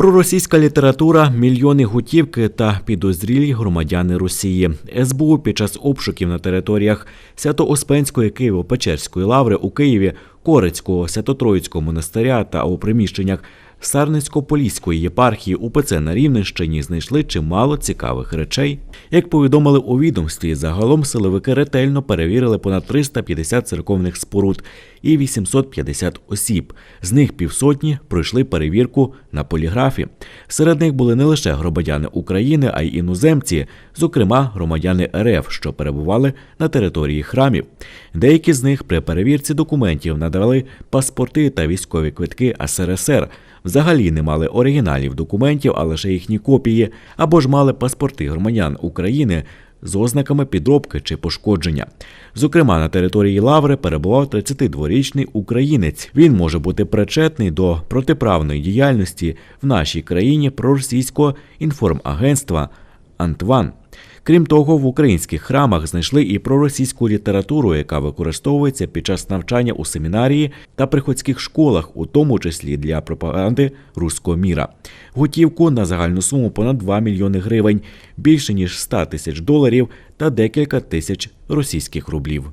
Проросійська література, мільйони гутівки та підозрілі громадяни Росії. СБУ під час обшуків на територіях Свято-Успенської Києво-Печерської лаври у Києві, Корецького, Свято-Троїцького монастиря та у приміщеннях Сарницько-Поліської єпархії УПЦ на Рівненщині знайшли чимало цікавих речей. Як повідомили у відомстві, загалом силовики ретельно перевірили понад 350 церковних споруд і 850 осіб. З них півсотні пройшли перевірку на поліграфі. Серед них були не лише громадяни України, а й іноземці, зокрема громадяни РФ, що перебували на території храмів. Деякі з них при перевірці документів надали паспорти та військові квитки СРСР. Взагалі не мали оригіналів документів, а лише їхні копії, або ж мали паспорти громадян України з ознаками підробки чи пошкодження. Зокрема, на території Лаври перебував 32-річний українець. Він може бути причетний до протиправної діяльності в нашій країні проросійського інформагентства Антван. Крім того, в українських храмах знайшли і проросійську літературу, яка використовується під час навчання у семінарії та приходських школах, у тому числі для пропаганди руського міра. Готівку на загальну суму понад 2 мільйони гривень, більше ніж 100 тисяч доларів та декілька тисяч російських рублів.